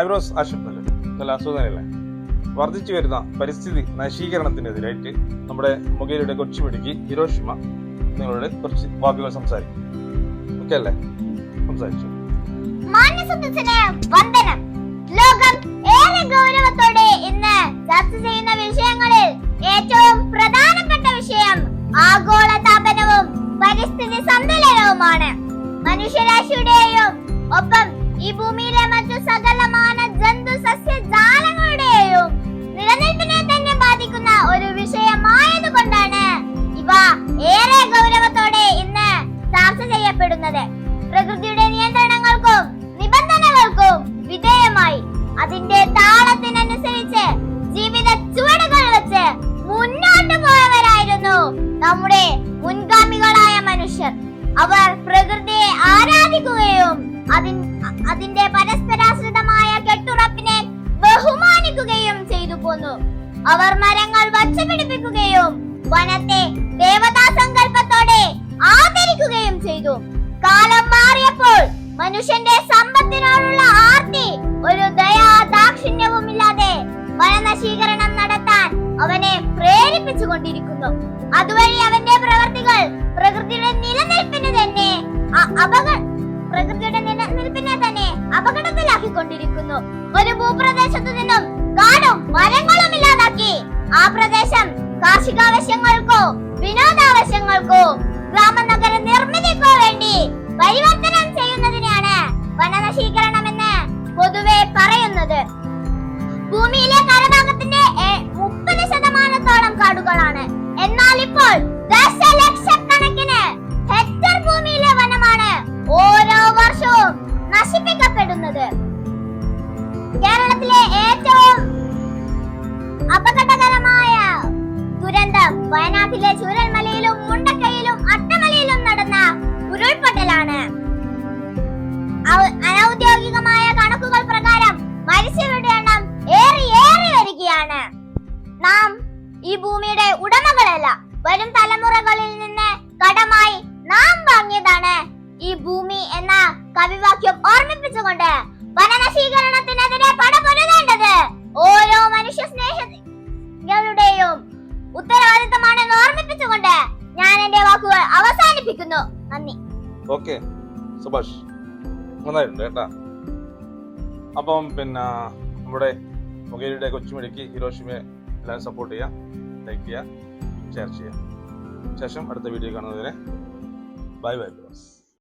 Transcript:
Eyebrows ആശുപത്രി നല്ല അസുഖനല്ലേ വർദ്ധിച്ചു വരുന്ന പരിസ്ഥിതി നശീകരണത്തിനെതിരായിട്ട് നമ്മുടെ മുഖേരിയുടെ കൊച്ചുമിടുക്കി ഹിരോഷിമ നിങ്ങളോട് കുറച്ച് വാക്കുകൾ സംസാരിക്കും. ഓക്കെ അല്ലേ? സംസാരിച്ചു. ഗൗരവത്തോടെ ഇന്ന് ചർച്ച ചെയ്യുന്ന വിഷയങ്ങളിൽ ഏറ്റവും പ്രധാനപ്പെട്ട വിഷയം ആഗോള താപനവും പരിസ്ഥിതി സന്തുലനവുമാണ്. മനുഷ്യരാശിയുടെയും ഒപ്പം ഈ ഭൂമിയിലെ മറ്റു സകലമാന അതിന്റെ താളത്തിനനുസരിച്ച് ജീവിത ചുവടുകൾ വെച്ച് മുന്നോട്ട് പോയവരായിരുന്നു നമ്മുടെ മുൻഗാമികളായ മനുഷ്യർ. അവർ പ്രകൃതിയെ ആരാധിക്കുകയും അതിൻ അതിന്റെ പരസ്പരാശ്രിതമായ കെട്ടുറപ്പിനെ ബഹുമാനിക്കുകയും ചെയ്തു പോന്നു. അവർ മരങ്ങൾ വച്ചുപിടിപ്പിക്കുകയും വനത്തെ ദേവതാ സങ്കല്പത്തോടെ ആദരിക്കുകയും ചെയ്തു. കാലം മാറിയപ്പോൾ മനുഷ്യന്റെ വനനശീകരണം നടത്താൻ അവനെ പ്രേരിപ്പിച്ചുകൊണ്ടിരിക്കുന്നു. അതുവഴി അവന്റെ പ്രവർത്തികൾ പ്രകൃതിയുടെ നിലനിൽപ്പിന് തന്നെ പ്രകൃതിയുടെ നിലനിൽപ്പിനെ തന്നെ അപകടത്തിലാക്കിക്കൊണ്ടിരിക്കുന്നു. ഒരു ഭൂപ്രദേശത്തു നിന്നും കാടും മരങ്ങളും ഇല്ലാതാക്കി. ആ പ്രദേശം കാർഷികാവശ്യങ്ങൾക്കോ വിനോദാവശ്യങ്ങൾക്കോ ഗ്രാമനഗര നിർമ്മിതിക്കോ വേണ്ടി പരിവർത്തനം ചെയ്യുന്നതിനെയാണ് വനനശീകരണം വയനാട്ടിലെ ചൂരൽമലയിലും മുണ്ടക്കയിലും അട്ടമലയിലും നടന്ന ഉരുൾപൊട്ടലാണ്. അനൗദ്യോഗികമായ കണക്കുകൾ പ്രകാരം മരിച്ചവരുടെ എണ്ണം ഏറി ഏറി വരികയാണ്. നാം ഈ ഭൂമിയുടെ ഉടമകളല്ല വരും തലമുറകളിൽ നിന്ന് കടമായി നാം വാങ്ങിയതാണ് ഈ ഭൂമി എന്ന കവിവാക്യം ഓർമ്മിപ്പിച്ചുകൊണ്ട് വനനശീകരണത്തിനെതിരെ പടപൊരുതേണ്ടത് ഓരോ മനുഷ്യ സ്നേഹികളുടെയും ഉത്തരവാദിത്തമാണെന്ന് ഓർമ്മിപ്പിച്ചുകൊണ്ട് ഞാൻ എന്റെ വാക്കുകൾ അവസാനിപ്പിക്കുന്നു. നന്ദി. ഓക്കെ സുഭാഷ്. കേട്ടാ. അപ്പം പിന്നെ നമ്മുടെ മുഖേരിയുടെ കൊച്ചുമിടുക്കി ഹിരോഷിമയെ എല്ലാവരും സപ്പോർട്ട് ചെയ്യുക ലൈക്ക് ചെയ്യുക ഷെയർ ചെയ്യുക ശേഷം അടുത്ത വീഡിയോ കാണുന്നതിന് ബൈ ബൈ ബോസ്